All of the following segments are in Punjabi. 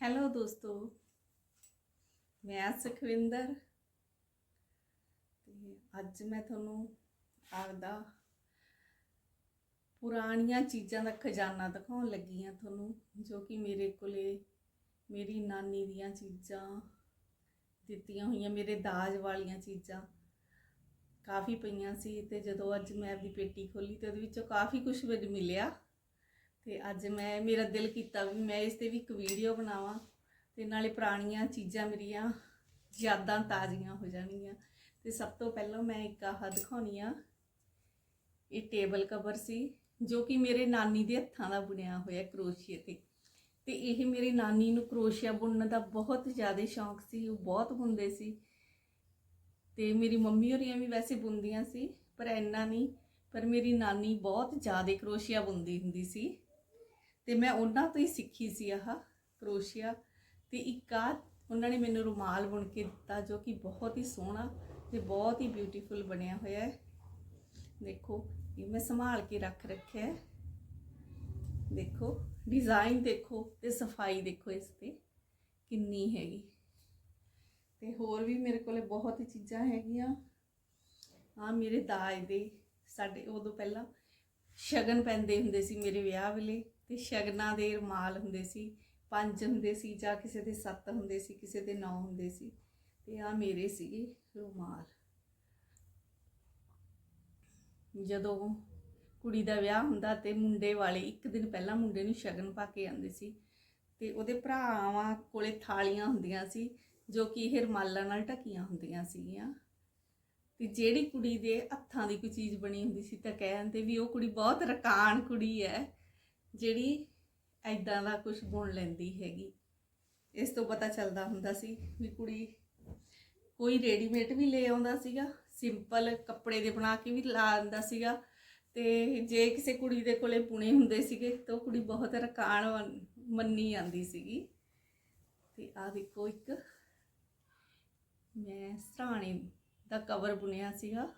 ਹੈਲੋ ਦੋਸਤੋ, ਮੈਂ ਸੁਖਵਿੰਦਰ ਤੇ ਅੱਜ ਮੈਂ ਤੁਹਾਨੂੰ ਆਪਦਾ ਪੁਰਾਣੀਆਂ ਚੀਜ਼ਾਂ ਦਾ ਖਜ਼ਾਨਾ ਦਿਖਾਉਣ ਲੱਗੀ ਹਾਂ ਤੁਹਾਨੂੰ, ਜੋ ਕਿ ਮੇਰੇ ਕੋਲੇ ਮੇਰੀ ਨਾਨੀ ਦੀਆਂ ਚੀਜ਼ਾਂ, ਦਿੱਤੀਆਂ ਹੋਈਆਂ, ਮੇਰੇ ਦਾਜ ਵਾਲੀਆਂ ਚੀਜ਼ਾਂ ਕਾਫੀ ਪਈਆਂ ਸੀ ਤੇ ਜਦੋਂ ਅੱਜ ਮੈਂ ਆਪਦੀ ਪੇਟੀ ਖੋਲੀ ਤੇ ਉਹਦੇ ਵਿੱਚੋਂ ਕਾਫੀ ਕੁਝ ਮੈਨੂੰ ਮਿਲਿਆ। ਤੇ ਅੱਜ ਮੈਂ, ਮੇਰਾ ਦਿਲ ਕੀਤਾ ਵੀ ਮੈਂ ਇਸ ਤੇ ਵੀ ਇੱਕ ਵੀਡੀਓ ਬਣਾਵਾਂ ਤੇ ਨਾਲੇ ਪੁਰਾਣੀਆਂ ਚੀਜ਼ਾਂ ਮੇਰੀਆਂ ਯਾਦਾਂ ਤਾਜ਼ੀਆਂ ਹੋ ਜਾਣਗੀਆਂ। ਤੇ ਸਭ ਤੋਂ ਪਹਿਲਾਂ ਮੈਂ ਇੱਕ ਆਹ ਦਿਖਾਉਣੀ ਆ। ਇਹ ਟੇਬਲ ਕਵਰ ਸੀ, ਜੋ ਕਿ ਮੇਰੇ ਨਾਨੀ ਦੇ ਹੱਥਾਂ ਦਾ ਬੁਣਿਆ ਹੋਇਆ ਕਰੋਸ਼ੀਏ ਤੇ। ਤੇ ਇਹ ਮੇਰੀ ਨਾਨੀ ਨੂੰ ਕਰੋਸ਼ੀਆ ਬੁਣਨ ਦਾ ਬਹੁਤ ਜ਼ਿਆਦਾ ਸ਼ੌਂਕ ਸੀ, ਉਹ ਬਹੁਤ ਬੁਣਦੇ ਸੀ। ਤੇ ਮੇਰੀ ਮੰਮੀ ਹੋਰੀਆਂ ਵੀ ਵੈਸੇ ਬੁਣਦੀਆਂ ਸੀ, ਪਰ ਇੰਨਾ ਨਹੀਂ, ਪਰ ਮੇਰੀ ਨਾਨੀ ਬਹੁਤ ਜ਼ਿਆਦਾ ਕਰੋਸ਼ੀਆ ਬੁਣਦੀ ਹੁੰਦੀ ਸੀ। ਤੇ ਮੈਂ ਉਹਨਾਂ ਤੋਂ ਹੀ ਸਿੱਖੀ ਸੀ ਆਹ ਕਰੋਸ਼ੀਆ। ਤੇ ਇੱਕ ਆ ਉਹਨਾਂ ਨੇ ਮੈਨੂੰ ਰੁਮਾਲ ਬੁਣ ਕੇ ਦਿੱਤਾ ਜੋ ਕਿ ਬਹੁਤ ਹੀ ਸੋਹਣਾ ਤੇ ਬਹੁਤ ਹੀ ਬਿਊਟੀਫੁਲ ਬਣਿਆ ਹੋਇਆ ਹੈ। ਦੇਖੋ, ਇਹ ਮੈਂ ਸੰਭਾਲ ਕੇ ਰੱਖ ਰੱਖਿਆ ਹੈ। ਦੇਖੋ ਡਿਜ਼ਾਈਨ ਦੇਖੋ ਤੇ ਸਫ਼ਾਈ ਦੇਖੋ ਇਸ ਤੇ ਕਿੰਨੀ ਹੈਗੀ। ਤੇ ਹੋਰ ਵੀ ਮੇਰੇ ਕੋਲੇ ਬਹੁਤ ਹੀ ਚੀਜ਼ਾਂ ਹੈਗੀਆਂ। ਆ ਮੇਰੇ ਦਾਜ ਦੇ ਸਾਡੇ ਉਦੋਂ ਪਹਿਲਾਂ ਸ਼ਗਨ ਪੈਂਦੇ ਹੁੰਦੇ ਸੀ ਮੇਰੇ ਵਿਆਹ ਵੇਲੇ। ਤੇ ਸ਼ਗਨਾਂ ਦੇ ਰੁਮਾਲ ਹੁੰਦੇ ਸੀ, ਪੰਜ ਹੁੰਦੇ ਸੀ ਜਾਂ ਕਿਸੇ ਦੇ ਸੱਤ ਹੁੰਦੇ ਸੀ, ਕਿਸੇ ਦੇ ਨੌ ਹੁੰਦੇ ਸੀ, ਤੇ ਆ ਮੇਰੇ ਸੀਗੇ ਰੁਮਾਲ। ਜਦੋਂ ਕੁੜੀ ਦਾ ਵਿਆਹ ਹੁੰਦਾ ਤੇ ਮੁੰਡੇ ਵਾਲੇ ਇੱਕ ਦਿਨ ਪਹਿਲਾਂ ਮੁੰਡੇ ਨੂੰ ਸ਼ਗਨ ਪਾ ਕੇ ਆਉਂਦੇ ਸੀ, ਤੇ ਉਹਦੇ ਭਰਾਵਾਂ ਕੋਲੇ ਥਾਲੀਆਂ ਹੁੰਦੀਆਂ ਸੀ, ਜੋ ਕਿ ਇਹ ਰੁਮਾਲਾਂ ਨਾਲ ਢਕੀਆਂ ਹੁੰਦੀਆਂ ਸੀਗੀਆਂ। ਤੇ ਜਿਹੜੀ ਕੁੜੀ ਦੇ ਹੱਥਾਂ ਦੀ ਕੋਈ ਚੀਜ਼ ਬਣੀ ਹੁੰਦੀ ਸੀ ਤਾਂ ਕਹਿੰਦੇ ਵੀ ਉਹ ਕੁੜੀ ਬਹੁਤ ਰਕਾਨ ਕੁੜੀ ਹੈ। ਜਿਹੜੀ ਐਦਾਂ ਦਾ ਕੁਝ ਬੁਣ ਲੈਂਦੀ ਹੈਗੀ। ਇਸ ਤੋਂ ਪਤਾ ਚੱਲਦਾ ਹੁੰਦਾ ਸੀ ਵੀ ਕੁੜੀ ਕੋਈ ਰੈਡੀਮੇਡ ਵੀ ਲੈ ਆਉਂਦਾ ਸੀਗਾ ਸਿੰਪਲ ਕੱਪੜੇ ਦੇ ਬਣਾ ਕੇ ਵੀ ਲਾ ਦਿੰਦਾ ਸੀਗਾ ਤੇ ਜੇ ਕਿਸੇ ਕੁੜੀ ਦੇ ਕੋਲੇ ਪੁਣੇ ਹੁੰਦੇ ਸੀਗੇ ਤਾਂ ਉਹ ਕੁੜੀ ਬਹੁਤ ਰਕਾਨ ਮੰਨੀ ਜਾਂਦੀ ਸੀਗੀ। ਤੇ ਆ ਦੇਖੋ ਇੱਕ, ਮੈਂ ਸਰਾਣੇ ਦਾ ਕਵਰ ਬੁਣਿਆ ਸੀਗਾ।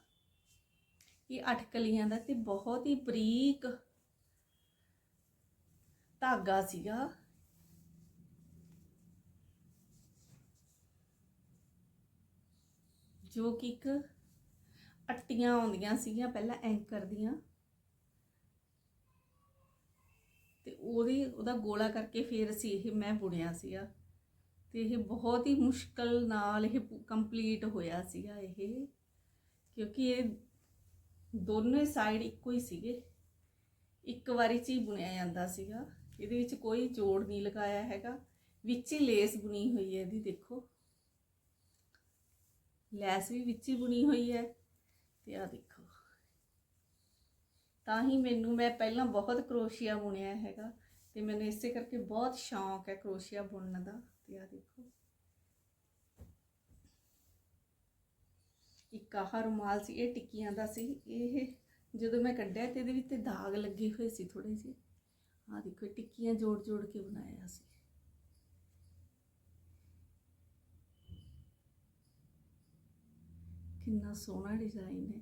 ਇਹ ਅੱਠ ਕਲੀਆਂ ਦਾ ਤੇ ਬਹੁਤ ਹੀ ਬਰੀਕ ਧਾਗਾ ਸੀਗਾ। ਜੋ ਕਿ ਇੱਕ ਅੱਟੀਆਂ ਆਉਂਦੀਆਂ ਸੀਗੀਆਂ ਪਹਿਲਾਂ ਐਂਕਰ ਦੀਆਂ। ਤੇ ਉਹਦੀ, ਉਹਦਾ ਗੋਲਾ ਕਰਕੇ ਫਿਰ ਅਸੀਂ ਇਹ ਮੈਂ ਬੁਣਿਆ ਸੀਗਾ। ਤੇ ਇਹ ਬਹੁਤ ਹੀ ਮੁਸ਼ਕਲ ਨਾਲ ਇਹ ਕੰਪਲੀਟ ਹੋਇਆ ਸੀਗਾ ਇਹ। ਕਿਉਂਕਿ ਇਹ ਦੋਨੇ ਸਾਈਡ ਇੱਕੋ ਹੀ ਸੀਗੇ। ਇੱਕ ਵਾਰੀ ਚ ਹੀ ਬੁਣਿਆ ਜਾਂਦਾ ਸੀਗਾ। ਇਹਦੇ ਵਿੱਚ ਕੋਈ ਜੋੜ ਨਹੀਂ ਲਗਾਇਆ ਹੈਗਾ। ਵਿੱਚ ਹੀ ਲੇਸ ਬੁਣੀ ਹੋਈ ਹੈ ਇਹਦੀ, ਦੇਖੋ। ਲੈਸ ਵੀ ਵਿੱਚ ਹੀ ਬੁਣੀ ਹੋਈ ਹੈ ਤੇ ਆ ਦੇਖੋ। ਤਾਂ ਹੀ ਮੈਨੂੰ, ਮੈਂ ਪਹਿਲਾਂ ਬਹੁਤ ਕਰੋਸ਼ੀਆ ਬੁਣਿਆ ਹੈਗਾ ਤੇ ਮੈਨੂੰ ਇਸੇ ਕਰਕੇ ਬਹੁਤ ਸ਼ੌਂਕ ਹੈ ਕਰੋਸ਼ੀਆ ਬੁਣਨ ਦਾ ਤੇ ਆ ਦੇਖੋ। ਇੱਕ ਆਹ ਰੁਮਾਲ ਸੀ, ਇਹ ਟਿੱਕੀਆਂ ਦਾ ਸੀ। ਇਹ ਜਦੋਂ ਮੈਂ ਕੱਢਿਆ ਤੇ ਇਹਦੇ ਵਿੱਚ ਤੇ ਦਾਗ ਲੱਗੇ ਹੋਏ ਸੀ ਥੋੜੇ ਜਿਹੇ। ਆ ਦੇਖੋ ਇਹ ਟਿੱਕੀਆਂ ਜੋੜ ਜੋੜ ਕੇ ਬਣਾਇਆ ਸੀ। ਕਿੰਨਾ ਸੋਹਣਾ ਡਿਜ਼ਾਈਨ ਹੈ।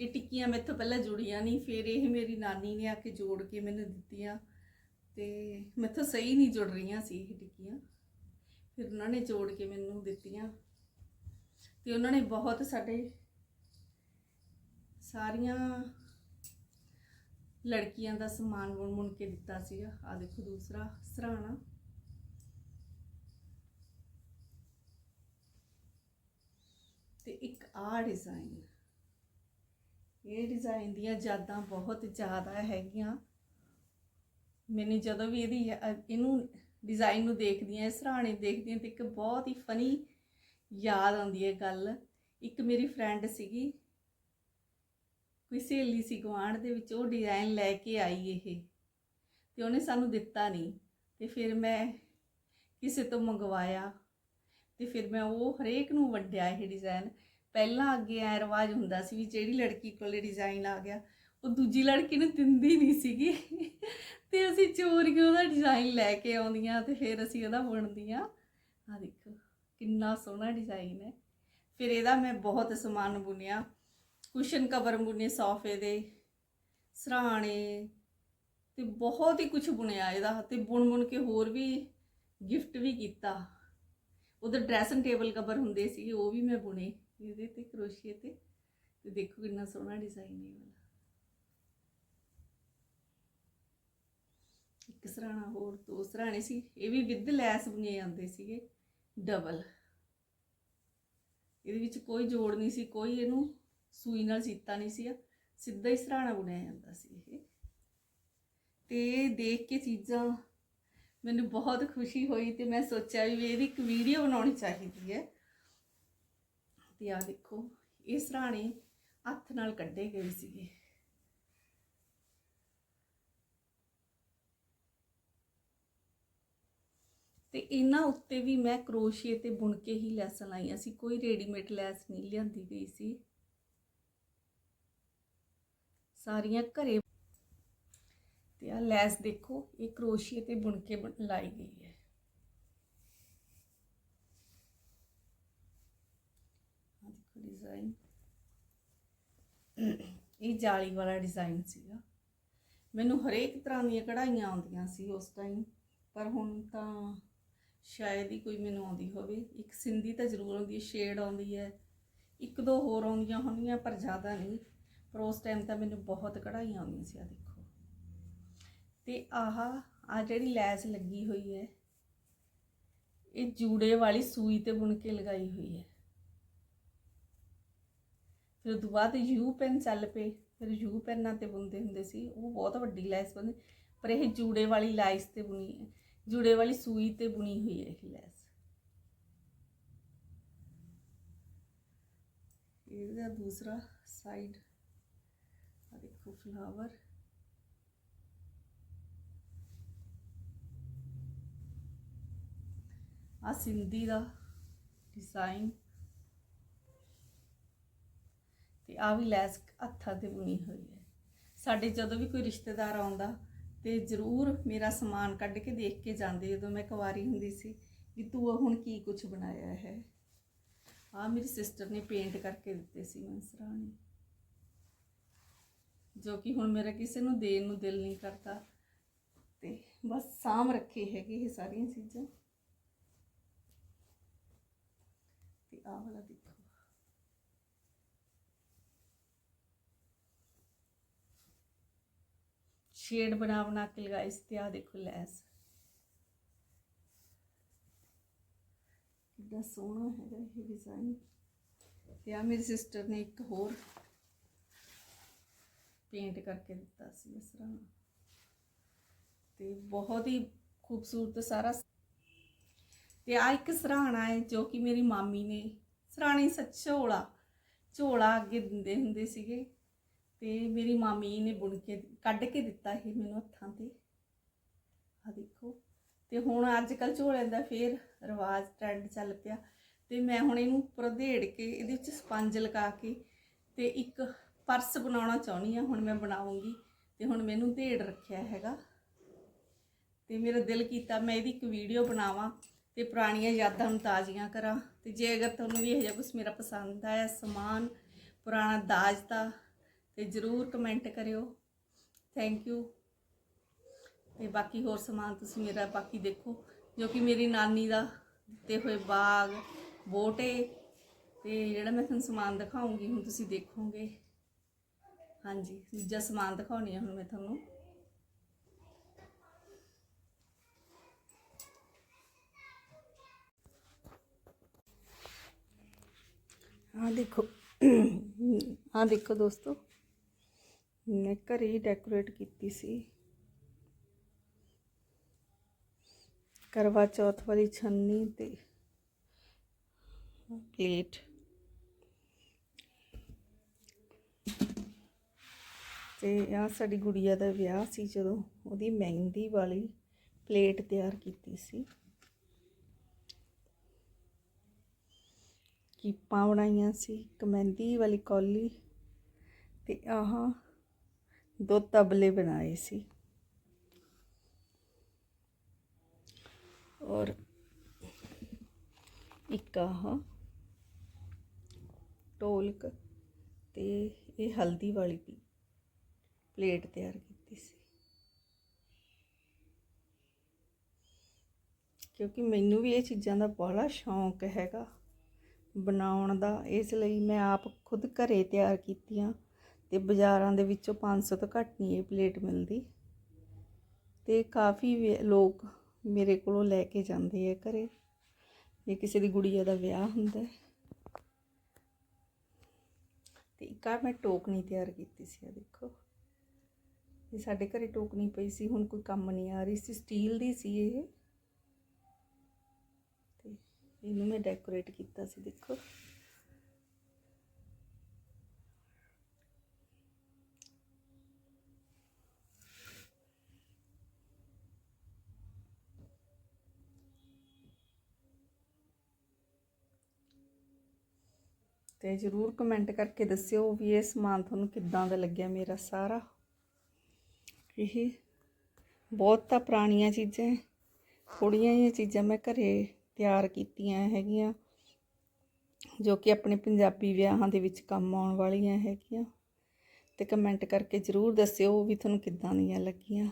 ਇਹ ਟਿੱਕੀਆਂ ਮੈਥੋਂ ਪਹਿਲਾਂ ਜੁੜੀਆਂ ਨਹੀਂ, ਫਿਰ ਇਹ ਮੇਰੀ ਨਾਨੀ ਨੇ ਆ ਕੇ ਜੋੜ ਕੇ ਮੈਨੂੰ ਦਿੱਤੀਆਂ ਤੇ ਮੈਥੋਂ ਸਹੀ ਨਹੀਂ ਜੁੜ ਰਹੀਆਂ ਸੀ ਇਹ ਟਿੱਕੀਆਂ। ਫਿਰ ਉਹਨਾਂ ਨੇ ਜੋੜ ਕੇ ਮੈਨੂੰ ਦਿੱਤੀਆਂ ਤੇ ਉਹਨਾਂ ਨੇ ਬਹੁਤ ਸਾਡੇ ਸਾਰੀਆਂ ਲੜਕੀਆਂ ਦਾ ਸਮਾਨ ਬੁਣ ਬੁਣ ਕੇ ਦਿੱਤਾ ਸੀਗਾ। ਆ ਦੇਖੋ ਦੂਸਰਾ, ਸਰਾਣਾ। ਤੇ ਇੱਕ ਆ ਡਿਜ਼ਾਈਨ ਇਹ ਡਿਜ਼ਾਈਨ ਦੀਆਂ ਯਾਦਾਂ ਬਹੁਤ ਜ਼ਿਆਦਾ ਹੈਗੀਆਂ। ਮੈਨੂੰ ਜਦੋਂ ਵੀ ਇਹਦੀ, ਇਹਨੂੰ ਡਿਜ਼ਾਈਨ ਨੂੰ ਦੇਖਦੀ ਹਾਂ ਇਸ ਸਰਾਣੇ ਦੇਖਦੀ ਹਾਂ, ਤੇ ਇੱਕ ਬਹੁਤ ਹੀ ਫਨੀ ਯਾਦ ਆਉਂਦੀ ਹੈ ਗੱਲ। ਇੱਕ ਮੇਰੀ ਫਰੈਂਡ ਸੀਗੀ ਕੋਈ ਸਹੇਲੀ ਸੀ ਗੁਆਂਢ ਦੇ ਵਿੱਚ, ਉਹ ਡਿਜ਼ਾਈਨ ਲੈ ਕੇ ਆਈ ਇਹ। ਤੇ ਉਹਨੇ ਸਾਨੂੰ ਦਿੱਤਾ ਨਹੀਂ। ਤੇ ਫਿਰ ਮੈਂ ਕਿਸੇ ਤੋਂ ਮੰਗਵਾਇਆ। ਤੇ ਫਿਰ ਮੈਂ ਉਹ ਹਰੇਕ ਨੂੰ ਵੰਡਿਆ ਇਹ ਡਿਜ਼ਾਈਨ ਪਹਿਲਾਂ ਅੱਗੇ ਐ ਰਿਵਾਜ ਹੁੰਦਾ ਸੀ ਵੀ ਜਿਹੜੀ ਲੜਕੀ ਕੋਲੇ ਡਿਜ਼ਾਈਨ ਆ ਗਿਆ, ਉਹ ਦੂਜੀ ਲੜਕੀ ਨੂੰ ਦਿੰਦੀ ਨਹੀਂ ਸੀਗੀ। ਤੇ ਅਸੀਂ ਚੋਰੀ ਉਹਦਾ ਡਿਜ਼ਾਈਨ ਲੈ ਕੇ ਆਉਂਦੀਆਂ ਤੇ ਫਿਰ ਅਸੀਂ ਉਹਦਾ ਬੁਣਦੀਆਂ ਆ ਦੇਖੋ, ਕਿੰਨਾ ਸੋਹਣਾ ਡਿਜ਼ਾਈਨ ਹੈ। ਫਿਰ ਇਹਦਾ ਮੈਂ ਬਹੁਤ ਸਮਾਨ ਬੁਣਿਆ। ਕੁਸ਼ਨ ਕਵਰ ਬੁਣੇ ਸੋਫੇ ਦੇ, ਸਰਾਣੇ ਤੇ ਬਹੁਤ ਹੀ ਕੁਝ ਬੁਣਿਆ ਇਹਦਾ ਤੇ ਬੁਣ ਬੁਣ ਕੇ ਹੋਰ ਵੀ ਗਿਫਟ ਵੀ ਕੀਤਾ। ਉਧਰ ਡਰੈਸਿੰਗ ਟੇਬਲ ਕਵਰ ਹੁੰਦੇ ਸੀ, ਉਹ ਵੀ ਮੈਂ ਬੁਣੇ ਇਹਦੇ ਤੇ, ਕਰੋਸ਼ੀਏ ਤੇ। ਤੇ ਦੇਖੋ ਕਿੰਨਾ ਸੋਹਣਾ ਡਿਜ਼ਾਈਨ ਹੈ ਇਹ ਵਾਲਾ। ਇੱਕ ਸਰਾਣਾ ਹੋਰ, ਦੋ ਸਰਾਣੇ ਸੀ, ਇਹ ਵੀ ਵਿਦ ਲੈਸ ਬੁਣੇ ਜਾਂਦੇ ਸੀਗੇ ਡਬਲ ਇਹਦੇ ਵਿੱਚ ਕੋਈ ਜੋੜ ਨਹੀਂ ਸੀ, ਕੋਈ ਇਹਨੂੰ ਸੂਈ ਨਾਲ ਸੀਤਾ ਨਹੀਂ ਸੀ ਸਿੱਧਾ ਹੀ ਸਰਾਣਾ ਬੁਣਿਆ ਜਾਂਦਾ ਸੀ ਇਹ। ਤੇ ਦੇਖ ਕੇ ਚੀਜ਼ਾਂ ਮੈਨੂੰ ਬਹੁਤ ਖੁਸ਼ੀ ਹੋਈ ਤੇ ਮੈਂ ਸੋਚਿਆ ਵੀ ਇਹਦੀ ਇੱਕ ਵੀਡੀਓ ਬਣਾਉਣੀ ਚਾਹੀਦੀ ਹੈ। ਤੇ ਆ ਦੇਖੋ, ਇਹ ਸਰਾਣੇ ਹੱਥ ਨਾਲ ਕੱਢੇ ਗਏ ਸੀਗੇ। ਤੇ ਇਹਨਾਂ ਉੱਤੇ ਵੀ ਮੈਂ ਕਰੋਸ਼ੀਏ ਤੇ ਬੁਣ ਕੇ ਹੀ ਲੈਸਾਂ ਲਾਈਆਂ ਸੀ, ਕੋਈ ਰੈਡੀਮੇਡ ਲੈਸ ਨਹੀਂ ਲਿਆਂਦੀ ਗਈ ਸੀ। ਸਾਰੀਆਂ ਘਰੇ। ਤੇ ਆ ਲੈਸ ਦੇਖੋ, ਇਹ ਕਰੋਸ਼ੀਏ ਤੇ ਬੁਣ ਕੇ ਬਣ- ਲਾਈ ਗਈ ਹੈ। ਆ ਦੇਖੋ ਡਿਜ਼ਾਈਨ ਇਹ ਜਾਲੀ ਵਾਲਾ ਡਿਜ਼ਾਈਨ ਸੀਗਾ। ਮੈਨੂੰ ਹਰੇਕ ਤਰ੍ਹਾਂ ਦੀਆਂ ਕਢਾਈਆਂ ਆਉਂਦੀਆਂ ਸੀ ਉਸ ਟਾਈਮ ਪਰ ਹੁਣ ਤਾਂ ਸ਼ਾਇਦ ਹੀ ਕੋਈ ਮੈਨੂੰ ਆਉਂਦੀ ਹੋਵੇ। ਇੱਕ ਸਿੰਧੀ ਤਾਂ ਜ਼ਰੂਰ ਆਉਂਦੀ ਹੈ, ਸ਼ੇਡ ਆਉਂਦੀ ਹੈ। ਇੱਕ ਦੋ ਹੋਰ ਆਉਂਦੀਆਂ ਹੋਣਗੀਆਂ, ਪਰ ਜ਼ਿਆਦਾ ਨਹੀਂ। ਪਰ ਉਸ ਟਾਈਮ ਤਾਂ ਮੈਨੂੰ ਬਹੁਤ ਕਢਾਈਆਂ ਆਉਂਦੀਆਂ ਸੀ ਆ ਦੇਖੋ। ਤੇ ਆਹ ਆ ਜਿਹੜੀ ਲੈਸ ਲੱਗੀ ਹੋਈ ਹੈ, ਇਹ ਜੂੜੇ ਵਾਲੀ ਸੂਈ ਤੇ ਬੁਣ ਕੇ ਲਗਾਈ ਹੋਈ ਹੈ। ਫਿਰ ਉਹ ਤੋਂ ਬਾਅਦ ਯੂ ਪੈਨ ਚੱਲ ਪਏ। ਫਿਰ ਯੂ ਪੈਨਾਂ ਤੇ ਬੁਣਦੇ ਹੁੰਦੇ ਸੀ, ਉਹ ਬਹੁਤ ਵੱਡੀ ਲੈਸ ਬਣ, ਪਰ ਇਹ ਜੂੜੇ ਵਾਲੀ ਲੈਸ ਤੇ ਬੁਣੀ ਹੈ, ਜੂੜੇ ਵਾਲੀ ਸੂਈ ਤੇ ਬੁਣੀ ਹੋਈ ਹੈ ਇਹ ਲੈਸ। ਇਹਦਾ ਦੂਸਰਾ ਸਾਈਡ ਆ ਦੇਖੋ ਫਲਾਵਰ ਆ ਸਿੰਧੀ ਦਾ ਡਿਜ਼ਾਈਨ ਤੇ ਆ ਵੀ ਲੈਸ ਹੱਥਾਂ ਤੇ ਬੁਣੀ ਹੋਈ ਹੈ। ਸਾਡੇ ਜਦੋਂ ਵੀ ਕੋਈ ਰਿਸ਼ਤੇਦਾਰ ਆਉਂਦਾ ਤੇ ਜ਼ਰੂਰ ਮੇਰਾ ਸਮਾਨ ਕੱਢ ਕੇ ਦੇਖ ਕੇ ਜਾਂਦੇ। ਜਦੋਂ ਮੈਂ ਕੁਵਾਰੀ ਹੁੰਦੀ ਸੀ ਵੀ ਤੂੰ ਹੁਣ ਕੀ ਕੁਝ ਬਣਾਇਆ ਹੈ? ਆ ਮੇਰੀ ਸਿਸਟਰ ਨੇ ਪੇਂਟ ਕਰਕੇ ਦਿੱਤੇ ਸੀ ਮਨਸਰਾਣੇ। ਜੋ ਕਿ ਹੁਣ ਮੇਰਾ ਕਿਸੇ ਨੂੰ ਦੇਣ ਨੂੰ ਦਿਲ ਨਹੀਂ ਕਰਦਾ। ਤੇ ਬਸ ਸਾਂਭ ਰੱਖੇ ਹੈਗੇ ਇਹ ਸਾਰੀਆਂ ਚੀਜ਼ਾਂ। ਤੇ ਆਹ ਵਾਲਾ ਦੇਖੋ। ਸ਼ੇਡ ਬਣਾ ਬਣਾ ਕੇ ਲਗਾਏ ਤੇ ਆਹ ਦੇਖੋ ਲੈਸ। ਕਿੰਨਾ ਸੋਹਣਾ ਹੈਗਾ ਇਹ ਡਿਜ਼ਾਈਨ ਤੇ ਆ ਮੇਰੀ ਸਿਸਟਰ ਨੇ ਇੱਕ ਹੋਰ ਪੇਂਟ ਕਰਕੇ ਦਿੱਤਾ ਸੀ ਇਸ ਤਰ੍ਹਾਂ ਤੇ ਬਹੁਤ ਹੀ ਖੂਬਸੂਰਤ ਸਾਰਾ ਤੇ ਆ ਇੱਕ ਸਰਾਣਾ ਹੈ ਜੋ ਕਿ ਮੇਰੀ ਮਾਮੀ ਨੇ, ਸਰਾਣੇ ਸੱਚ ਝੋਲਾ ਝੋਲਾ ਅੱਗੇ ਦਿੰਦੇ ਹੁੰਦੇ ਸੀਗੇ। ਤੇ ਮੇਰੀ ਮਾਮੀ ਨੇ ਬੁਣ ਕੇ, ਕੱਢ ਕੇ ਦਿੱਤਾ ਇਹ ਮੈਨੂੰ ਹੱਥਾਂ ਤੇ। ਆ ਦੇਖੋ। ਤੇ ਹੁਣ ਅੱਜ ਕੱਲ ਝੋਲਿਆਂ ਦਾ ਫੇਰ ਰਿਵਾਜ ਟ੍ਰੈਂਡ ਚੱਲ ਪਿਆ। ਤੇ ਮੈਂ ਹੁਣ ਇਹਨੂੰ ਉੱਪਰ ਦੇੜ ਕੇ, ਇਹਦੇ ਵਿੱਚ ਸਪੰਜ ਲਗਾ ਕੇ ਤੇ ਇੱਕ ਪਰਸ ਬਣਾਉਣਾ ਚਾਹੁੰਦੀ ਆ ਹੁਣ ਮੈਂ ਬਣਾਉਂਗੀ ਤੇ ਹੁਣ ਮੈਨੂੰ ਦੇੜ ਰੱਖਿਆ ਹੈਗਾ। ਤੇ ਮੇਰਾ ਦਿਲ ਕੀਤਾ ਮੈਂ ਇਹਦੀ ਇੱਕ ਵੀਡੀਓ ਬਣਾਵਾਂ ਤੇ ਪੁਰਾਣੀਆਂ ਯਾਦਾਂ ਨੂੰ ਤਾਜ਼ੀਆਂ ਕਰਾਂ। ਤੇ ਜੇ ਅਗਰ ਤੁਹਾਨੂੰ ਵੀ ਇਹ ਜਿਹਾ ਕੁਝ ਮੇਰਾ ਪਸੰਦ ਆਇਆ, ਸਮਾਨ, ਪੁਰਾਣਾ ਦਾਜ ਦਾ ਤੇ ਜਰੂਰ ਕਮੈਂਟ ਕਰਿਓ। ਥੈਂਕ ਯੂ ਤੇ ਬਾਕੀ ਹੋਰ ਸਮਾਨ ਤੁਸੀਂ ਮੇਰਾ ਬਾਕੀ ਦੇਖੋ, ਜੋ ਕਿ ਮੇਰੀ ਨਾਨੀ ਦਾ ਦਿੱਤੇ ਹੋਏ ਬਾਗ, ਬੋਟੇ, ਤੇ ਜਿਹੜਾ ਮੈਂ ਤੁਹਾਨੂੰ ਸਮਾਨ ਦਿਖਾਉਂਗੀ, ਹੁਣ ਤੁਸੀਂ ਦੇਖੋਗੇ। ਹਾਂਜੀ ਦੂਜਾ ਸਮਾਨ ਦਿਖਾਉਣੀ ਆ ਹੁਣ ਮੈਂ ਤੁਹਾਨੂੰ। ਆ ਦੇਖੋ ਆ ਦੇਖੋ ਦੋਸਤੋ, ਮੈਂ ਘਰੇ ਹੀ ਡੈਕੋਰੇਟ ਕੀਤੀ ਸੀ। ਕਰਵਾ ਚੌਥ ਵਾਲੀ ਛੰਨੀ ਤੇ ਪਲੇਟ ਤੇ ਆ ਸਾਡੀ ਗੁੜੀਆ ਦਾ ਵਿਆਹ ਸੀ ਜਦੋਂ ਉਹਦੀ ਮਹਿੰਦੀ ਵਾਲੀ ਪਲੇਟ ਤਿਆਰ ਕੀਤੀ ਸੀ। ਕੀਪਾਂ ਬਣਾਈਆਂ ਸੀ, ਇੱਕ ਮਹਿੰਦੀ ਵਾਲੀ ਕੌਲੀ ਤੇ ਆਹ ਦੋ ਤਬਲੇ ਬਣਾਏ ਸੀ। ਔਰ ਇੱਕ ਆਹ ਢੋਲਕ ਤੇ ਇਹ ਹਲਦੀ ਵਾਲੀ ਪੀ ਪਲੇਟ ਤਿਆਰ ਕੀਤੀ ਸੀ। ਕਿਉਂਕਿ ਮੈਨੂੰ ਵੀ ਇਹ ਚੀਜ਼ਾਂ ਦਾ ਬੜਾ ਸ਼ੌਂਕ ਹੈਗਾ ਬਣਾਉਣ ਦਾ। ਇਸ ਲਈ ਮੈਂ ਆਪ ਖੁਦ ਘਰੇ ਤਿਆਰ ਕੀਤੀਆਂ ਤੇ ਬਾਜ਼ਾਰਾਂ ਦੇ ਵਿੱਚੋਂ 500 ਤੋਂ ਘੱਟ ਨਹੀਂ ਇਹ ਪਲੇਟ ਮਿਲਦੀ। ਤੇ ਕਾਫੀ ਲੋਕ ਮੇਰੇ ਕੋਲੋਂ ਲੈ ਕੇ ਜਾਂਦੇ ਆ ਘਰੇ। ਜੇ ਕਿਸੇ ਦੀ ਗੁੜੀਆ ਦਾ ਵਿਆਹ ਹੁੰਦਾ ਹੈ। ਤੇ ਇੱਕ ਆ ਮੈਂ ਟੋਕਨੀ ਤਿਆਰ ਕੀਤੀ ਸੀ ਆ ਦੇਖੋ। ਇਹ ਸਾਡੇ ਘਰੇ ਟੋਕਣੀ ਪਈ ਸੀ, ਹੁਣ ਕੋਈ ਕੰਮ ਨਹੀਂ ਆ ਰਹੀ ਸੀ ਸਟੀਲ ਦੀ ਸੀ ਇਹ। ਤੇ ਇਹਨੂੰ ਮੈਂ ਡੈਕੋਰੇਟ ਕੀਤਾ ਸੀ, ਦੇਖੋ। ਤੇ ਜਰੂਰ ਕਮੈਂਟ ਕਰਕੇ ਦੱਸਿਓ ਵੀ ਇਹ ਸਮਾਨ ਤੁਹਾਨੂੰ ਕਿੱਦਾਂ ਦਾ ਲੱਗਿਆ ਮੇਰਾ ਸਾਰਾ। ਇਹ ਬਹੁਤ ਤਾਂ ਪੁਰਾਣੀਆਂ ਚੀਜ਼ਾਂ ਹੈ। ਥੋੜ੍ਹੀਆਂ ਜਿਹੀਆਂ ਚੀਜ਼ਾਂ ਮੈਂ ਘਰੇ ਤਿਆਰ ਕੀਤੀਆਂ ਹੈਗੀਆਂ, ਜੋ ਕਿ ਆਪਣੇ ਪੰਜਾਬੀ ਵਿਆਹਾਂ ਦੇ ਵਿੱਚ ਕੰਮ ਆਉਣ ਵਾਲੀਆਂ ਹੈਗੀਆਂ। ਤੇ ਕਮੈਂਟ ਕਰਕੇ ਜਰੂਰ ਦੱਸਿਓ ਵੀ ਤੁਹਾਨੂੰ ਕਿੱਦਾਂ ਦੀਆਂ ਲੱਗੀਆਂ।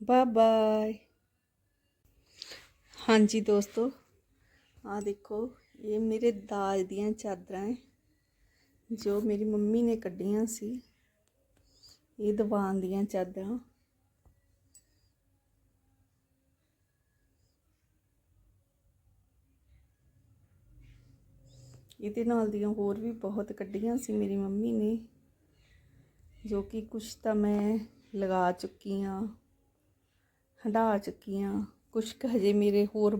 ਬਾਏ ਬਾਏ ਹਾਂਜੀ ਦੋਸਤੋ ਆ ਦੇਖੋ, ਇਹ ਮੇਰੇ ਦਾਜ ਦੀਆਂ ਚਾਦਰਾਂ ਹੈ, ਜੋ ਮੇਰੀ ਮੰਮੀ ਨੇ ਕੱਢੀਆਂ ਸੀ। ਇਹ ਦੀਵਾਨ ਦੀਆਂ ਚਾਦਰਾਂ ਇਹਦੇ ਨਾਲ ਦੀਆਂ ਹੋਰ ਵੀ ਬਹੁਤ ਕੱਢੀਆਂ ਸੀ ਮੇਰੀ ਮੰਮੀ ਨੇ, ਜੋ ਕਿ ਕੁਛ ਤਾਂ ਮੈਂ ਲਗਾ ਚੁੱਕੀ ਹਾਂ ਹੰਢਾ ਚੁੱਕੀ ਹਾਂ ਕੁਛ ਕ ਹਜੇ ਮੇਰੇ ਹੋਰ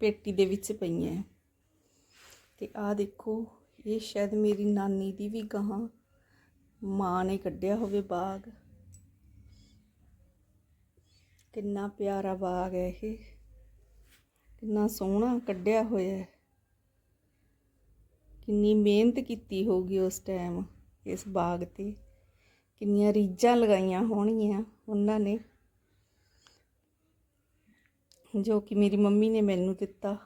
ਪੇਟੀ ਦੇ ਵਿੱਚ ਪਈਆਂ ਹੈ। ਤੇ ਆਹ ਦੇਖੋ, ਇਹ ਸ਼ਾਇਦ ਮੇਰੀ ਨਾਨੀ ਦੀ ਵੀ ਗਾਹਾਂ ਮਾਂ ਨੇ ਕੱਢਿਆ ਹੋਵੇ ਬਾਗ। ਕਿੰਨਾ ਪਿਆਰਾ ਬਾਗ ਹੈ ਇਹ। ਕਿੰਨਾ ਸੋਹਣਾ ਕੱਢਿਆ ਹੋਇਆ ਹੈ। ਕਿੰਨੀ ਮਿਹਨਤ ਕੀਤੀ ਹੋਊਗੀ ਉਸ ਟਾਈਮ ਇਸ ਬਾਗ ਤੇ। ਕਿੰਨੀਆਂ ਰੀਝਾਂ ਲਗਾਈਆਂ ਹੋਣਗੀਆਂ ਉਹਨਾਂ ਨੇ। ਜੋ ਕਿ ਮੇਰੀ ਮੰਮੀ ਨੇ ਮੈਨੂੰ ਦਿੱਤਾ।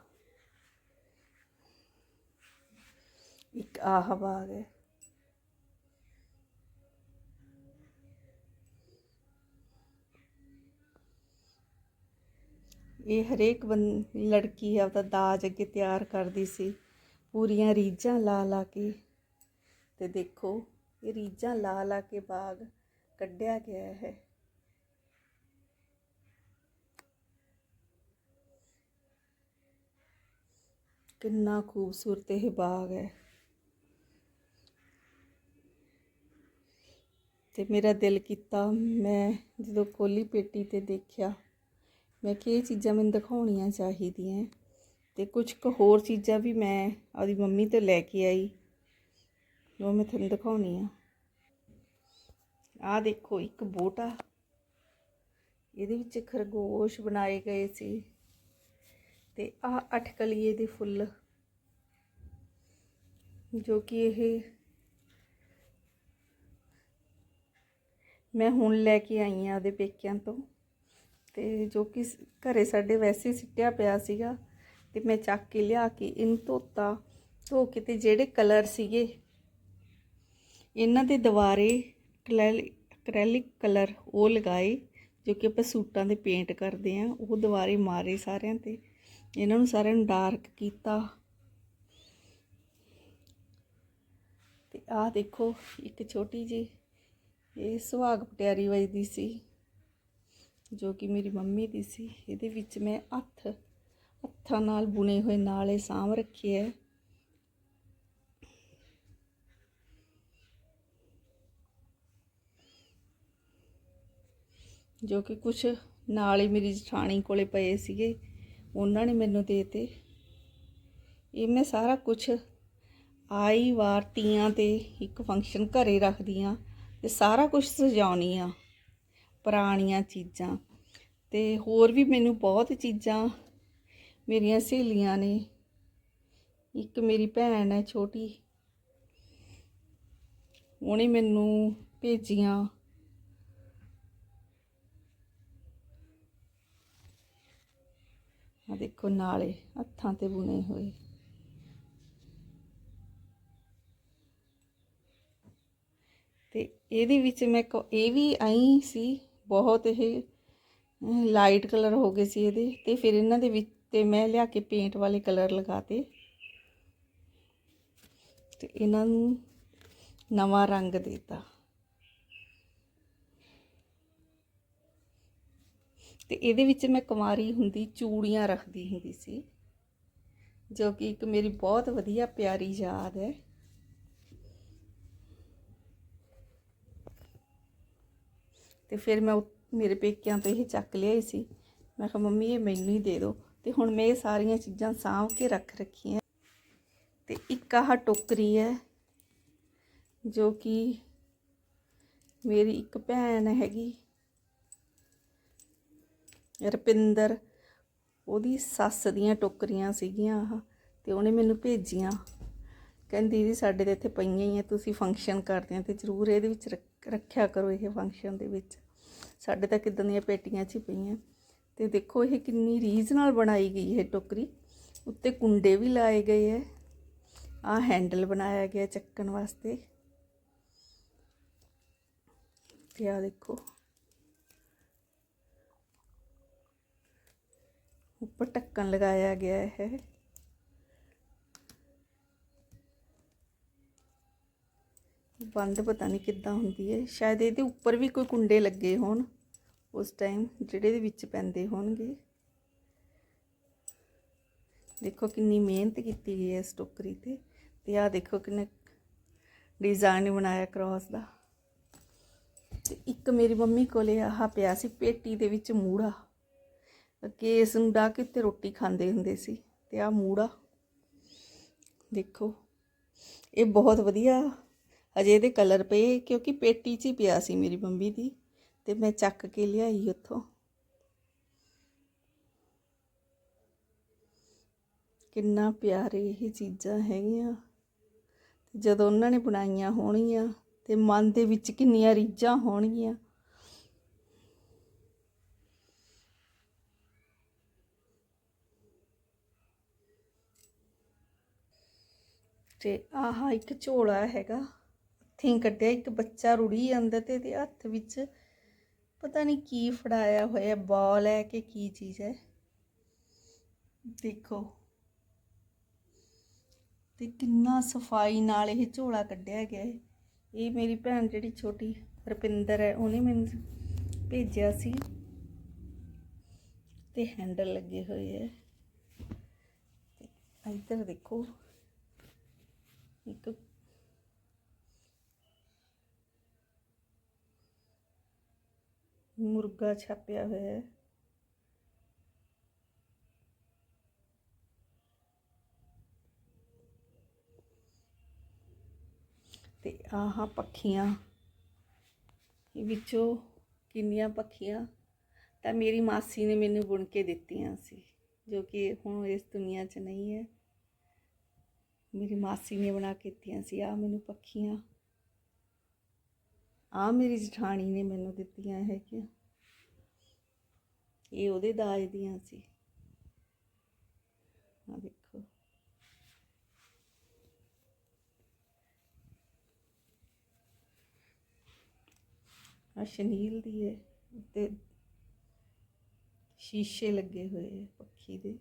ਇੱਕ ਆਹ ਬਾਗ ਹੈ। ਇਹ ਹਰੇਕ ਬੰ, ਲੜਕੀ ਆਪਦਾ ਦਾਜ ਅੱਗੇ ਤਿਆਰ ਕਰਦੀ ਸੀ। ਪੂਰੀਆਂ ਰੀਝਾਂ ਲਾ ਲਾ ਕੇ। ਤੇ ਦੇਖੋ, ਇਹ ਰੀਝਾਂ ਲਾ ਲਾ ਕੇ ਬਾਗ ਕੱਢਿਆ ਗਿਆ ਹੈ। ਕਿੰਨਾ ਖੂਬਸੂਰਤ ਇਹ ਬਾਗ ਹੈ। ਤੇ ਮੇਰਾ ਦਿਲ ਕੀਤਾ ਮੈਂ ਜਦੋਂ ਖੋਲੀ ਪੇਟੀ ਤੇ ਦੇਖਿਆ ਮੈਂ ਕਿ ਇਹ ਚੀਜ਼ਾਂ ਮੈਨੂੰ ਦਿਖਾਉਣੀਆਂ ਚਾਹੀਦੀਆਂ। ਤੇ ਕੁਝ ਕੁ ਹੋਰ ਚੀਜ਼ਾਂ ਵੀ ਮੈਂ ਆਪਦੀ ਮੰਮੀ ਤੋਂ ਲੈ ਕੇ ਆਈ। ਜੋ ਮੈਂ ਤੁਹਾਨੂੰ ਦਿਖਾਉਣੀ ਆ। ਆਹ ਦੇਖੋ, ਇੱਕ ਬੋਟਾ। ਇਹਦੇ ਵਿੱਚ ਖਰਗੋਸ਼ ਬਣਾਏ ਗਏ ਸੀ। ਤੇ ਆਹ ਅਠਕਲੀਏ ਦੇ ਫੁੱਲ। ਜੋ ਕਿ ਇਹ ਮੈਂ ਹੁਣ ਲੈ ਕੇ ਆਈ ਆ ਉਹਦੇ ਪੇਕਿਆਂ ਤੋਂ। ਤੇ ਜੋ ਕਿ ਸ- ਘਰੇ ਸਾਡੇ ਵੈਸੇ ਸਿੱਟਿਆ ਪਿਆ ਸੀਗਾ ਤੇ ਮੈਂ ਚੱਕ ਕੇ ਲਿਆ ਕੇ ਇਹਨੂੰ ਧੋਤਾ, ਧੋ ਕੇ ਤੇ ਜਿਹੜੇ ਕਲਰ ਸੀਗੇ, ਇਹਨਾਂ ਦੇ ਦੁਬਾਰੇ ਐਕ੍ਰੈਲਿਕ ਕਲਰ ਉਹ ਲਗਾਏ, ਜੋ ਕਿ ਆਪਾਂ ਸੂਟਾਂ ਦੇ ਪੇਂਟ ਕਰਦੇ ਆ ਉਹ ਦੁਬਾਰੇ ਮਾਰੇ ਸਾਰਿਆਂ ਤੇ। ਇਹਨਾਂ ਨੂੰ ਸਾਰਿਆਂ ਨੂੰ ਡਾਰਕ ਕੀਤਾ। ਤੇ ਆਹ ਦੇਖੋ, ਇੱਕ ਛੋਟੀ ਜੀ ਇਹ ਸੁਹਾਗ ਪਟਿਆਰੀ ਵੱਜਦੀ ਸੀ। ਜੋ ਕਿ ਮੇਰੀ ਮੰਮੀ ਦੀ ਸੀ, ਇਹਦੇ ਵਿੱਚ ਮੈਂ ਹੱਥ, ਹੱਥਾਂ ਨਾਲ ਬੁਣੇ ਹੋਏ ਨਾਲੇ ਸਾਂਭ ਰੱਖੇ ਹੈ ਜੋ ਕਿ ਕੁਛ ਨਾਲ ਹੀ ਮੇਰੀ ਜਠਾਣੀ ਕੋਲੇ ਪਏ ਸੀਗੇ, ਉਹਨਾਂ ਨੇ ਮੈਨੂੰ ਦੇਤੇ ਇਹ ਮੈਂ ਸਾਰਾ ਕੁਛ ਆਈ ਵਾਰ ਤੀਆਂ ਤੇ ਇੱਕ ਫੰਕਸ਼ਨ ਘਰੇ ਰੱਖਦੀ ਆ ਤੇ ਸਾਰਾ ਕੁਝ ਸਜਾਉਣੀ ਆ। ਪੁਰਾਣੀਆਂ ਚੀਜ਼ਾਂ। ਤੇ ਹੋਰ ਵੀ ਮੈਨੂੰ ਬਹੁਤ ਚੀਜ਼ਾਂ ਮੇਰੀਆਂ ਸਹੇਲੀਆਂ ਨੇ। ਇੱਕ ਮੇਰੀ ਭੈਣ ਹੈ ਛੋਟੀ। ਉਹਨੇ ਮੈਨੂੰ ਭੇਜੀਆਂ। ਆ ਦੇਖੋ ਨਾਲੇ, ਹੱਥਾਂ ਤੇ ਬੁਣੇ ਹੋਏ। ਤੇ ਇਹਦੇ ਵਿੱਚ ਮੈਂ ਕ- ਇਹ ਵੀ ਆਈ ਸੀ ਬਹੁਤ ਇਹ ਲਾਈਟ ਕਲਰ ਹੋ ਗਏ ਸੀ ਇਹਦੇ ਤੇ ਫਿਰ ਇਹਨਾਂ ਦੇ ਵਿੱਚ ਤੇ ਮੈਂ ਲਿਆ ਕੇ ਪੇਂਟ ਵਾਲੇ ਕਲਰ ਲਗਾਤੇ। ਤੇ ਇਹਨਾਂ ਨੂੰ ਨਵਾਂ ਰੰਗ ਦਿੱਤਾ। ਤੇ ਇਹਦੇ ਵਿੱਚ ਮੈਂ ਕੁਮਾਰੀ ਹੁੰਦੀ, ਚੂੜੀਆਂ ਰੱਖਦੀ ਹੁੰਦੀ ਸੀ, ਜੋ ਕਿ ਇੱਕ ਮੇਰੀ ਬਹੁਤ ਵਧੀਆ ਪਿਆਰੀ ਯਾਦ ਹੈ। ਤੇ ਫਿਰ ਮੈਂ ਉਹ- ਮੇਰੇ ਪੇਕਿਆਂ ਤੋਂ ਇਹ ਚੱਕ ਲਿਆਈ ਸੀ। ਮੈਂ ਕਿਹਾ, ਮੰਮੀ, ਇਹ ਮੈਨੂੰ ਹੀ ਦੇ ਦਿਓ। ਤੇ ਹੁਣ ਮੈਂ ਇਹ ਸਾਰੀਆਂ ਚੀਜ਼ਾਂ ਸਾਂਭ ਕੇ ਰੱਖ ਰੱਖੀਆਂ। ਤੇ ਇੱਕ ਆਹ ਟੋਕਰੀ ਹੈ, ਜੋ ਕਿ ਮੇਰੀ ਇੱਕ ਭੈਣ ਹੈਗੀ, ਰਪਿੰਦਰ। ਉਹਦੀ ਸੱਸ ਦੀਆਂ ਟੋਕਰੀਆਂ ਸੀਗੀਆਂ ਆਹ, ਤੇ ਉਹਨੇ ਮੈਨੂੰ ਭੇਜੀਆਂ। ਕਹਿੰਦੀ, ਦੀਦੀ, ਸਾਡੇ ਤੇ ਇੱਥੇ ਪਈਆਂ ਹੀ ਆ, ਤੁਸੀਂ ਫੰਕਸ਼ਨ ਕਰਦੇ ਆ ਤੇ ਜ਼ਰੂਰ ਇਹਦੇ ਵਿੱਚ ਰੱਖ- ਰੱਖਿਆ ਕਰੋ ਇਹ ਫੰਕਸ਼ਨ ਦੇ ਵਿੱਚ। ਸਾਡੇ ਤਾਂ ਕਿਦਾਂ ਦੀਆਂ ਪੇਟੀਆਂ 'ਚ ਪਈਆਂ। ਤੇ ਦੇਖੋ ਇਹ ਕਿੰਨੀ ਰੀਝ ਨਾਲ ਬਣਾਈ ਗਈ ਹੈ ਟੋਕਰੀ। ਉੱਤੇ ਕੁੰਡੇ ਵੀ ਲਾਏ ਗਏ ਹੈ। ਆ ਹੈਂਡਲ ਬਣਾਇਆ ਗਿਆ ਚੱਕਣ ਵਾਸਤੇ। ਤੇ ਆ ਦੇਖੋ। ਉੱਪਰ ਢੱਕਣ ਲਗਾਇਆ ਗਿਆ ਹੈ। ਬੰਦ ਪਤਾ ਨਹੀਂ ਕਿੱਦਾਂ ਹੁੰਦੀ ਹੈ। ਸ਼ਾਇਦ ਇਹਦੇ ਉੱਪਰ ਵੀ ਕੋਈ ਕੁੰਡੇ ਲੱਗੇ ਹੋਣ। ਉਸ ਟਾਈਮ ਜਿਹੜੇ ਦੇ ਵਿੱਚ ਪੈਂਦੇ ਹੋਣਗੇ। ਦੇਖੋ ਕਿੰਨੀ ਮਿਹਨਤ ਕੀਤੀ ਗਈ ਹੈ ਇਸ ਟੋਕਰੀ ਤੇ। ਤੇ ਆਹ ਦੇਖੋ ਕਿੰਨੇ ਡਿਜ਼ਾਈਨ ਬਣਾਇਆ ਕ੍ਰਾਸ ਦਾ। ਤੇ ਇੱਕ ਮੇਰੀ ਮੰਮੀ ਕੋਲੇ ਆਹ ਪਿਆ ਸੀ ਪੇਟੀ ਦੇ ਵਿੱਚ ਮੂੜਾ। ਅੱਗੇ ਇਸ ਨੂੰ ਡਾ ਕੇ 'ਤੇ ਰੋਟੀ ਖਾਂਦੇ ਹੁੰਦੇ ਸੀ। ਤੇ ਆਹ ਮੂੜਾ। ਦੇਖੋ। ਇਹ ਬਹੁਤ ਵਧੀਆ ਅਜੇ ਇਹਦੇ ਕਲਰ ਪਏ ਕਿਉਂਕਿ ਪੇਟੀ 'ਚ ਹੀ ਪਿਆ ਸੀ ਮੇਰੀ ਮੰਮੀ ਦੀ ਤੇ ਮੈਂ ਚੱਕ ਕੇ ਲਿਆਈ ਉੱਥੋਂ। ਕਿੰਨਾ ਪਿਆਰੇ ਇਹ ਚੀਜ਼ਾਂ ਹੈਗੀਆਂ। ਜਦੋਂ ਉਹਨਾਂ ਨੇ ਬਣਾਈਆਂ ਹੋਣਗੀਆਂ ਤੇ ਮਨ ਦੇ ਵਿੱਚ ਕਿੰਨੀਆਂ ਰੀਝਾਂ ਹੋਣਗੀਆਂ। ਤੇ ਆਹ ਇੱਕ ਝੋਲਾ ਹੈਗਾ। ਹੱਥੀਂ ਕੱਢਿਆ, ਇੱਕ ਬੱਚਾ ਰੁੜੀ ਜਾਂਦਾ ਤੇ ਇਹਦੇ ਹੱਥ ਵਿੱਚ ਪਤਾ ਨਹੀਂ ਕੀ ਫੜਾਇਆ ਹੋਇਆ, ਬਾਲ ਹੈ ਕਿ ਕੀ ਚੀਜ਼ ਹੈ। ਦੇਖੋ। ਤੇ ਕਿੰਨਾ ਸਫ਼ਾਈ ਨਾਲ ਇਹ ਝੋਲਾ ਕੱਢਿਆ ਗਿਆ ਹੈ। ਇਹ ਮੇਰੀ ਭੈਣ ਜਿਹੜੀ ਛੋਟੀ ਰੁਪਿੰਦਰ ਹੈ, ਉਹਨੇ ਮੈਨੂੰ ਭੇਜਿਆ ਸੀ। ਤੇ ਹੈਂਡਲ ਲੱਗੇ ਹੋਏ ਹੈ। ਇੱਧਰ ਦੇਖੋ, ਇੱਕ ਮੁਰਗਾ ਛਾਪਿਆ ਹੋਇਆ ਹੈ। ਤੇ ਆਹ ਪੱਖੀਆਂ ਵਿੱਚੋਂ ਕਿੰਨੀਆਂ ਪੱਖੀਆਂ? ਤਾਂ ਮੇਰੀ ਮਾਸੀ ਨੇ ਮੈਨੂੰ ਬੁਣ ਕੇ ਦਿੱਤੀਆਂ ਸੀ, ਜੋ ਕਿ ਹੁਣ ਇਸ ਦੁਨੀਆ 'ਚ ਨਹੀਂ ਹੈ। ਮੇਰੀ ਮਾਸੀ ਨੇ ਬਣਾ ਕੇ ਦਿੱਤੀਆਂ ਸੀ ਆ ਮੈਨੂੰ ਪੱਖੀਆਂ। ਆ ਮੇਰੀ ਜਠਾਣੀ ਨੇ ਮੈਨੂੰ ਦਿੱਤੀਆਂ ਹੈਗੀਆਂ। ਇਹ ਉਹਦੇ ਦਾਜ ਦੀਆਂ ਸੀ। ਆ ਦੇਖੋ ਆ ਸ਼ਨੀਲ ਦੀ ਹੈ ਤੇ ਸ਼ੀਸ਼ੇ ਲੱਗੇ ਹੋਏ ਹੈ ਪੱਖੀ ਦੇ।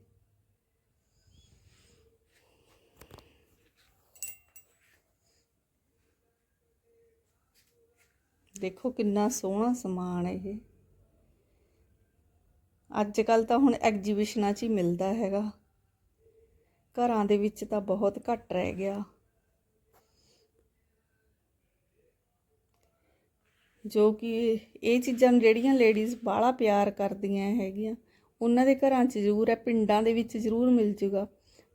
ਦੇਖੋ ਕਿੰਨਾ ਸੋਹਣਾ ਸਮਾਨ ਹੈ ਇਹ। ਅੱਜ ਕੱਲ ਤਾਂ ਹੁਣ ਐਗਜੀਬਿਸ਼ਨਾਂ 'ਚ ਹੀ ਮਿਲਦਾ ਹੈਗਾ। ਘਰਾਂ ਦੇ ਵਿੱਚ ਤਾਂ ਬਹੁਤ ਘੱਟ ਰਹਿ ਗਿਆ। ਜੋ ਕਿ ਇਹ ਚੀਜ਼ਾਂ ਨੂੰ ਜਿਹੜੀਆਂ ਲੇਡੀਜ਼ ਬਾਹਲਾ ਪਿਆਰ ਕਰਦੀਆਂ ਹੈਗੀਆਂ, ਉਹਨਾਂ ਦੇ ਘਰਾਂ 'ਚ ਜ਼ਰੂਰ ਹੈ, ਪਿੰਡਾਂ ਦੇ ਵਿੱਚ ਜ਼ਰੂਰ ਮਿਲ ਜੂਗਾ,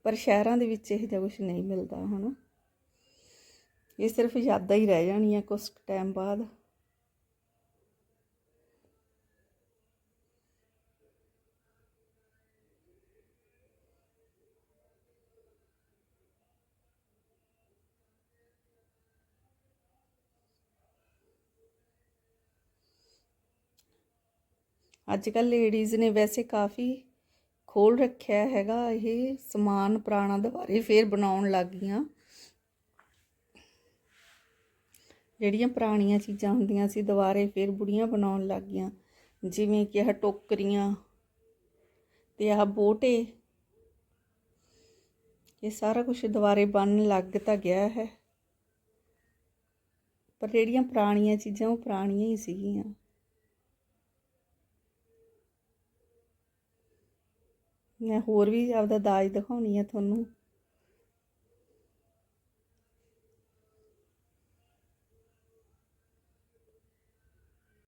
ਪਰ ਸ਼ਹਿਰਾਂ ਦੇ ਵਿੱਚ ਇਹ ਜਿਹਾ ਕੁਝ ਨਹੀਂ ਮਿਲਦਾ ਹੁਣ ਇਹ ਸਿਰਫ ਯਾਦਾਂ ਹੀ ਰਹਿ ਜਾਣੀਆਂ ਕੁਝ ਟਾਈਮ ਬਾਅਦ। ਅੱਜ ਕੱਲ ਲੇਡੀਜ਼ ਨੇ ਵੈਸੇ ਕਾਫੀ ਖੋਲ ਰੱਖਿਆ ਹੈਗਾ ਇਹ ਸਮਾਨ ਪੁਰਾਣਾ ਦੁਬਾਰੇ ਫੇਰ ਬਣਾਉਣ ਲੱਗ ਗਈਆਂ। ਜਿਹੜੀਆਂ ਪੁਰਾਣੀਆਂ ਚੀਜ਼ਾਂ ਹੁੰਦੀਆਂ ਸੀ ਦੁਬਾਰੇ ਫੇਰ ਬੁੜੀਆਂ ਬਣਾਉਣ ਲੱਗ ਗਈਆਂ। ਜਿਵੇਂ ਕਿ ਆਹ ਟੋਕਰੀਆਂ ਤੇ ਆਹ ਬੋਟੇ, ਇਹ ਸਾਰਾ ਕੁਝ ਦੁਬਾਰੇ ਬਣਨ ਲੱਗ ਤਾਂ ਗਿਆ ਹੈ। ਪਰ ਜਿਹੜੀਆਂ ਪੁਰਾਣੀਆਂ ਚੀਜ਼ਾਂ ਉਹ ਪੁਰਾਣੀਆਂ ਹੀ ਸੀਗੀਆਂ। ਮੈਂ ਹੋਰ ਵੀ ਆਪਦਾ ਦਾਜ ਦਿਖਾਉਣੀ ਆ ਤੁਹਾਨੂੰ।